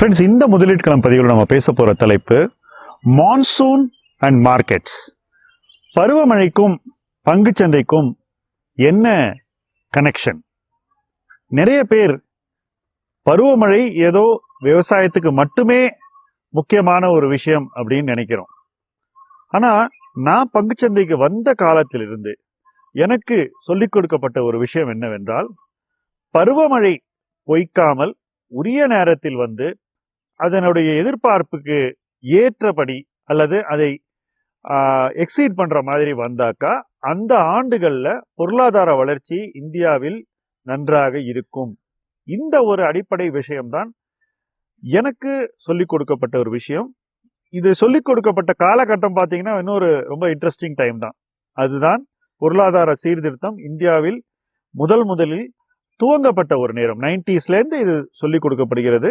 Friends இந்த முதலீட்டுக்களம் பதிவில் நம்ம பேச போகிற தலைப்பு மான்சூன் அண்ட் மார்க்கெட்ஸ் பருவமழைக்கும் பங்குச்சந்தைக்கும் என்ன கனெக்ஷன் நிறைய பேர் பருவமழை ஏதோ விவசாயத்துக்கு மட்டுமே முக்கியமான ஒரு விஷயம் அப்படின்னு நினைக்கிறோம். ஆனால் நான் பங்குச்சந்தைக்கு வந்த காலத்திலிருந்து எனக்கு சொல்லிக் கொடுக்கப்பட்ட ஒரு விஷயம் என்னவென்றால் பருவமழை பொய்க்காமல் உரிய நேரத்தில் வந்து அதனுடைய எதிர்பார்ப்புக்கு ஏற்றபடி அல்லது அதை எக்ஸீட் பண்ணுற மாதிரி வந்தாக்கா அந்த ஆண்டுகளில் பொருளாதார வளர்ச்சி இந்தியாவில் நன்றாக இருக்கும். இந்த ஒரு அடிப்படை விஷயம்தான் எனக்கு சொல்லிக் கொடுக்கப்பட்ட ஒரு விஷயம். இது சொல்லிக் கொடுக்கப்பட்ட காலகட்டம் பார்த்தீங்கன்னா இன்னொரு ரொம்ப இன்ட்ரெஸ்டிங் டைம் தான். அதுதான் பொருளாதார சீர்திருத்தம் இந்தியாவில் முதல் முதலில் துவங்கப்பட்ட ஒரு நேரம். நைன்டிஸ்லேருந்து இது சொல்லிக் கொடுக்கப்படுகிறது.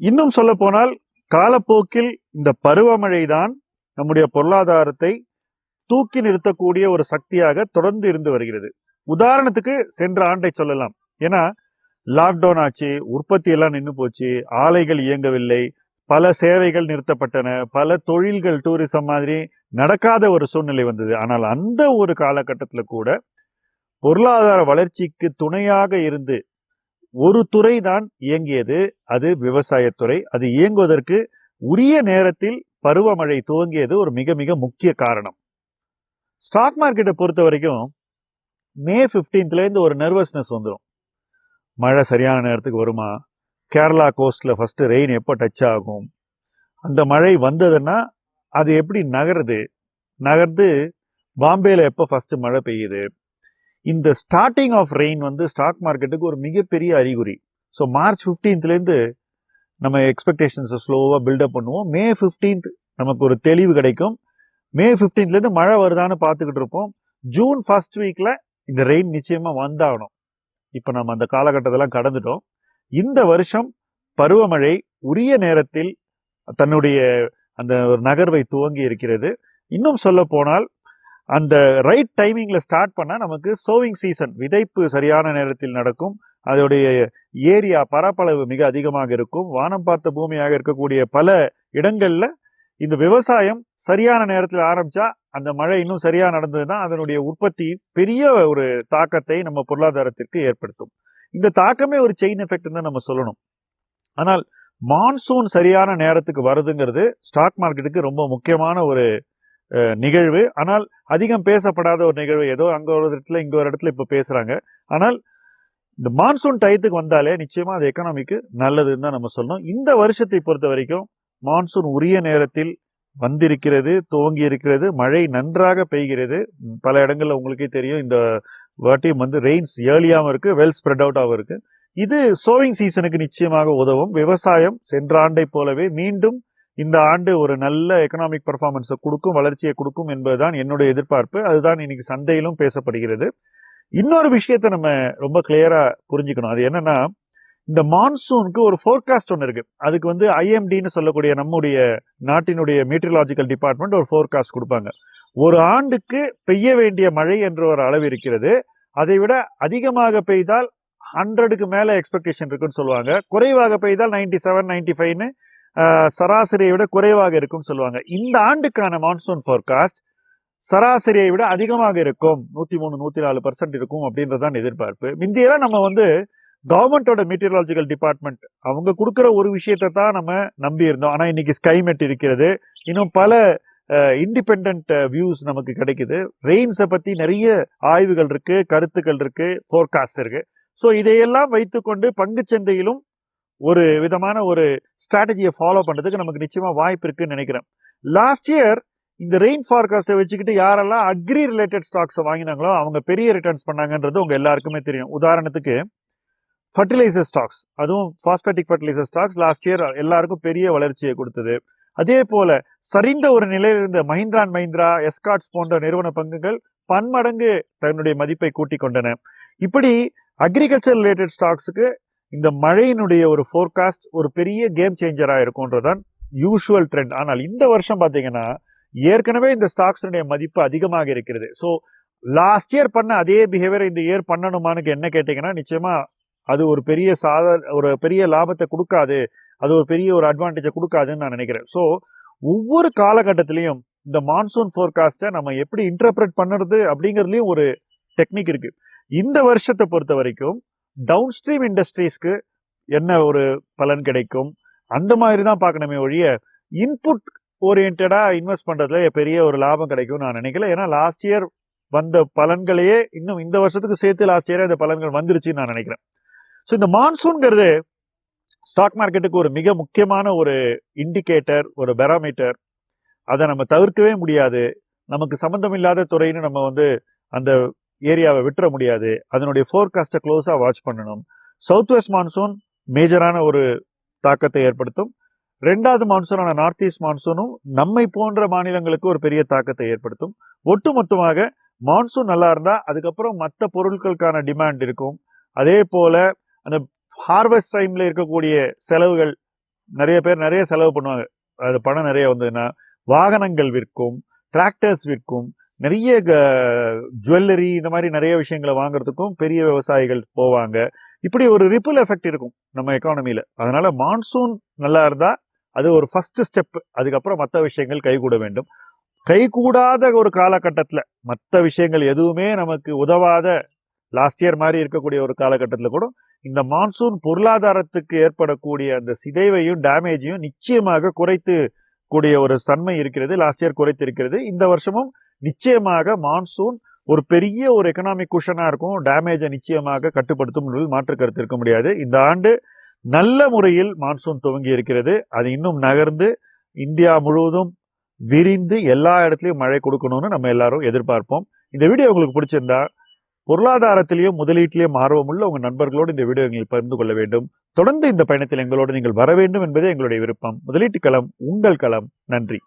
இன்னும் சொல்ல போனால் காலப்போக்கில் இந்த பருவமழை தான் நம்முடைய பொருளாதாரத்தை தூக்கி நிறுத்தக்கூடிய ஒரு சக்தியாக தொடர்ந்து இருந்து வருகிறது. உதாரணத்துக்கு சென்ற ஆண்டை சொல்லலாம். ஏன்னா லாக்டவுன் ஆச்சு உற்பத்தி எல்லாம் நின்று போச்சு ஆலைகள் இயங்கவில்லை பல சேவைகள் நிறுத்தப்பட்டன பல தொழில்கள் டூரிசம் மாதிரி நடக்காத ஒரு சூழ்நிலை வந்தது. ஆனால் அந்த ஒரு காலகட்டத்தில் கூட பொருளாதார வளர்ச்சிக்கு துணையாக இருந்து ஒரு துறை தான் இயங்கியது அது விவசாயத்துறை அது இயங்குவதற்கு உரிய நேரத்தில் பருவமழை துவங்கியது ஒரு மிக மிக முக்கிய காரணம். ஸ்டாக் மார்க்கெட்டை பொறுத்த வரைக்கும் மே ஃபிஃப்டீன்த்லேருந்து ஒரு நர்வஸ்னஸ் வந்துடும் மழை சரியான நேரத்துக்கு வருமா? கேரளா கோஸ்டில் ஃபஸ்ட்டு ரெயின் எப்போ டச் ஆகும்? அந்த மழை வந்ததுன்னா அது எப்படி நகருது? நகர்ந்து பாம்பேயில் எப்போ ஃபஸ்ட்டு மழை பெய்யுது? இந்த ஸ்டார்டிங் ஆஃப் ரெயின் வந்து ஸ்டாக் மார்க்கெட்டுக்கு ஒரு மிகப்பெரிய அறிகுறி. ஸோ மார்ச் ஃபிஃப்டீன்த்லேருந்து நம்ம எக்ஸ்பெக்டேஷன்ஸை ஸ்லோவாக பில்டப் பண்ணுவோம். மே ஃபிஃப்டீன்த் நமக்கு ஒரு தெளிவு கிடைக்கும். மே ஃபிஃப்டீன்த்லேருந்து மழை வருதான்னு பார்த்துக்கிட்டு இருப்போம். ஜூன் ஃபர்ஸ்ட் வீக்கில் இந்த ரெயின் நிச்சயமாக வந்தாகணும். இப்போ நம்ம அந்த காலகட்டத்தெல்லாம் கடந்துட்டோம். இந்த வருஷம் பருவமழை உரிய நேரத்தில் தன்னுடைய அந்த ஒரு நகர்வை துவங்கி இருக்கிறது. இன்னும் சொல்ல போனால் அந்த ரைட் டைமிங்ல ஸ்டார்ட் பண்ணால் நமக்கு சோவிங் சீசன் விதைப்பு சரியான நேரத்தில் நடக்கும். அதோடைய ஏரியா பரப்பளவு மிக அதிகமாக இருக்கும். வானம் பார்த்த பூமியாக இருக்கக்கூடிய பல இடங்களில் இந்த விவசாயம் சரியான நேரத்தில் ஆரம்பித்தா அந்த மழை இன்னும் சரியாக நடந்ததுன்னா அதனுடைய உற்பத்தி பெரிய ஒரு தாக்கத்தை நம்ம பொருளாதாரத்திற்கு ஏற்படுத்தும். இந்த தாக்கமே ஒரு செயின் எஃபெக்ட் தான் நம்ம சொல்லணும். ஆனால் மான்சூன் சரியான நேரத்துக்கு வருதுங்கிறது ஸ்டாக் மார்க்கெட்டுக்கு ரொம்ப முக்கியமான ஒரு நிகழ்வு. ஆனால் அதிகம் பேசப்படாத ஒரு நிகழ்வு. ஏதோ அங்கே ஒரு இடத்துல இங்கே ஒரு இடத்துல இப்போ பேசுகிறாங்க ஆனால் இந்த மான்சூன் டயத்துக்கு வந்தாலே நிச்சயமாக அது எக்கனாமிக்கு நல்லதுன்னு தான் நம்ம சொல்லணும். இந்த வருஷத்தை பொறுத்த வரைக்கும் மான்சூன் உரிய நேரத்தில் வந்திருக்கிறது துவங்கி இருக்கிறது. மழை நன்றாக பெய்கிறது. பல இடங்களில் உங்களுக்கே தெரியும் இந்த வாட்டியும் வந்து ரெயின்ஸ் ஏர்லியாகவும் இருக்குது வெல் ஸ்ப்ரெட் அவுட்டாகவும் இருக்குது இது சோவிங் சீசனுக்கு நிச்சயமாக உதவும். விவசாயம் சென்ற ஆண்டை போலவே மீண்டும் இந்த ஆண்டு ஒரு நல்ல எக்கனாமிக் பர்ஃபார்மன்ஸை கொடுக்கும் வளர்ச்சியை கொடுக்கும் என்பதுதான் என்னுடைய எதிர்பார்ப்பு. அதுதான் இன்னைக்கு சந்தையிலும் பேசப்படுகிறது. இன்னொரு விஷயத்தை நம்ம ரொம்ப கிளியரா புரிஞ்சுக்கணும். அது என்னன்னா இந்த மான்சூனுக்கு ஒரு ஃபோர்காஸ்ட் ஒன்று இருக்கு. அதுக்கு வந்து ஐஎம்டின்னு சொல்லக்கூடிய நம்முடைய நாட்டினுடைய மீட்டரலாஜிக்கல் டிபார்ட்மெண்ட் ஒரு ஃபோர்காஸ்ட் கொடுப்பாங்க. ஒரு ஆண்டுக்கு பெய்ய வேண்டிய மழை என்ற ஒரு அளவு இருக்கிறது. அதை விட அதிகமாக பெய்தால் ஹண்ட்ரடுக்கு மேலே எக்ஸ்பெக்டேஷன் இருக்குன்னு சொல்லுவாங்க. குறைவாக பெய்தால் நைன்டி செவன் நைன்டி ஃபைவ்னு சராசரியை விட குறைவாக இருக்கும்னு சொல்லுவாங்க. இந்த ஆண்டுக்கான மான்சூன் ஃபோர்காஸ்ட் சராசரியை விட அதிகமாக இருக்கும். நூத்தி மூணு நூத்தி நாலு பர்சன்ட் இருக்கும் அப்படின்றதான் எதிர்பார்ப்பு. முந்தியெல்லாம் நம்ம வந்து கவர்மெண்டோட மீட்டரலாஜிக்கல் டிபார்ட்மெண்ட் அவங்க கொடுக்குற ஒரு விஷயத்தை தான் நம்ம நம்பி இருந்தோம். ஆனால் இன்னைக்கு ஸ்கைமெட் இருக்கிறது. இன்னும் பல இண்டிபெண்ட் வியூஸ் நமக்கு கிடைக்குது. ரெயின்ஸை பற்றி நிறைய ஆய்வுகள் இருக்குது கருத்துக்கள் இருக்குது ஃபோர்காஸ்ட் இருக்குது ஸோ இதையெல்லாம் வைத்துக்கொண்டு பங்குச்சந்தையிலும் ஒரு விதமான ஒரு ஸ்ட்ராட்டஜியை ஃபாலோ பண்ணுறதுக்கு நமக்கு நிச்சயமாக வாய்ப்பு இருக்குன்னு நினைக்கிறேன். லாஸ்ட் இயர் இந்த ரெயின் ஃபார்காஸ்ட்டை வச்சுக்கிட்டு யாரெல்லாம் அக்ரி ரிலேட்டட் ஸ்டாக்ஸை வாங்கினாங்களோ அவங்க பெரிய ரிட்டர்ன்ஸ் பண்ணாங்கன்றது உங்கள் எல்லாருக்குமே தெரியும். உதாரணத்துக்கு ஃபர்டிலைசர் ஸ்டாக்ஸ் அதுவும் phosphatic fertiliser stocks last year எல்லாருக்கும் பெரிய வளர்ச்சியை கொடுத்தது. அதே போல சரிந்த ஒரு நிலையில் இருந்த மஹிந்திரா அண்ட் மஹிந்திரா எஸ்காட்ஸ் போன்ற நிறுவன பங்குகள் பன்மடங்கு தன்னுடைய மதிப்பை கூட்டிக் கொண்டன. இப்படி அக்ரிகல்ச்சர் ரிலேட்டட் ஸ்டாக்ஸுக்கு இந்த மழையினுடைய ஒரு ஃபோர்காஸ்ட் ஒரு பெரிய கேம் சேஞ்சராக இருக்கும்ன்றதான் யூஷுவல் ட்ரெண்ட் ஆனால் இந்த வருஷம் பார்த்தீங்கன்னா ஏற்கனவே இந்த ஸ்டாக்ஸினுடைய மதிப்பு அதிகமாக இருக்கிறது. ஸோ லாஸ்ட் இயர் பண்ண அதே பிஹேவியர் இந்த இயர் பண்ணணுமானுக்கு என்ன கேட்டிங்கன்னா நிச்சயமாக அது ஒரு பெரிய சாத ஒரு பெரிய லாபத்தை கொடுக்காது. அது ஒரு பெரிய ஒரு அட்வான்டேஜை கொடுக்காதுன்னு நான் நினைக்கிறேன். ஸோ ஒவ்வொரு காலகட்டத்திலையும் இந்த மான்சூன் ஃபோர்காஸ்ட்டை நம்ம எப்படி இன்டர்பிரட் பண்ணுறது அப்படிங்கிறதுலையும் ஒரு டெக்னிக் இருக்குது இந்த வருஷத்தை பொறுத்த வரைக்கும் டவுன் ஸ்ட்ரீம் இண்டஸ்ட்ரீஸ்க்கு என்ன ஒரு பலன் கிடைக்கும்? அந்த மாதிரி தான் பார்க்கணுமே ஒழிய இன்புட் ஓரியன்டாக இன்வெஸ்ட் பண்ணுறதுல பெரிய ஒரு லாபம் கிடைக்கும் நான் நினைக்கல. ஏன்னா லாஸ்ட் இயர் வந்த பலன்களையே இன்னும் இந்த வருஷத்துக்கு சேர்த்து லாஸ்ட் இயரே அந்த பலன்கள் வந்துருச்சுன்னு நான் நினைக்கிறேன். ஸோ இந்த மான்சூன்கிறது ஸ்டாக் மார்க்கெட்டுக்கு ஒரு மிக முக்கியமான ஒரு இண்டிகேட்டர் ஒரு பெராமீட்டர் அதை நம்ம தவிர்க்கவே முடியாது. நமக்கு சம்மந்தம் இல்லாத துறைன்னு நம்ம வந்து அந்த ஏரியாவை விட்டுற முடியாது. அதனுடைய ஃபோர்காஸ்ட்டை க்ளோஸாக வாட்ச் பண்ணணும். சவுத் வெஸ்ட் மான்சூன் மேஜரான ஒரு தாக்கத்தை ஏற்படுத்தும். ரெண்டாவது மான்சூனான நார்த் ஈஸ்ட் மான்சூனும் நம்மை போன்ற மாநிலங்களுக்கு ஒரு பெரிய தாக்கத்தை ஏற்படுத்தும். ஒட்டுமொத்தமாக மான்சூன் நல்லா இருந்தால் அதுக்கப்புறம் மற்ற பொருட்களுக்கான டிமாண்ட் இருக்கும். அதே போல் அந்த ஹார்வெஸ்ட் டைமில் இருக்கக்கூடிய செலவுகள் நிறைய பேர் நிறைய செலவு பண்ணுவாங்க. அது பணம் நிறைய வந்ததுன்னா வாகனங்கள் விற்கும் டிராக்டர்ஸ் விற்கும் நிறைய ஜுவல்லரி இந்த மாதிரி நிறைய விஷயங்களை வாங்குறதுக்கும் பெரிய விவசாயிகள் போவாங்க. இப்படி ஒரு ரிப்பிள் எஃபெக்ட் இருக்கும் நம்ம எக்கானமியில் அதனால் மான்சூன் நல்லா இருந்தால் அது ஒரு ஃபஸ்ட்டு ஸ்டெப் அதுக்கப்புறம் மற்ற விஷயங்கள் கைகூட வேண்டும். கைகூடாத ஒரு காலகட்டத்தில் மற்ற விஷயங்கள் எதுவுமே நமக்கு உதவாத லாஸ்ட் இயர் மாதிரி இருக்கக்கூடிய ஒரு காலகட்டத்தில் கூட இந்த மான்சூன் பொருளாதாரத்துக்கு ஏற்படக்கூடிய அந்த சிதைவையும் டேமேஜையும் நிச்சயமாக குறைத்து கூடிய ஒரு தன்மை இருக்கிறது. லாஸ்ட் இயர் குறைத்து இருக்கிறது. இந்த வருஷமும் நிச்சயமாக மான்சூன் ஒரு பெரிய ஒரு எக்கனாமிக் குஷனாக இருக்கும். டேமேஜை நிச்சயமாக கட்டுப்படுத்தும் என்பதில் மாற்று கருத்து இருக்க முடியாது. இந்த ஆண்டு நல்ல முறையில் மான்சூன் துவங்கி இருக்கிறது. அது இன்னும் நகர்ந்து இந்தியா முழுவதும் விரிந்து எல்லா இடத்துலையும் மழை கொடுக்கணும்னு நம்ம எல்லாரும் எதிர்பார்ப்போம். இந்த வீடியோ உங்களுக்கு பிடிச்சிருந்தா பொருளாதாரத்திலையும் முதலீட்டிலையும் ஆர்வமுள்ள உங்கள் நண்பர்களோடு இந்த வீடியோ நீங்கள் பகிர்ந்து கொள்ள வேண்டும். தொடர்ந்து இந்த பயணத்தில் எங்களோடு நீங்கள் வர வேண்டும் என்பதே எங்களுடைய விருப்பம். முதலீட்டு களம் உங்கள் களம். நன்றி.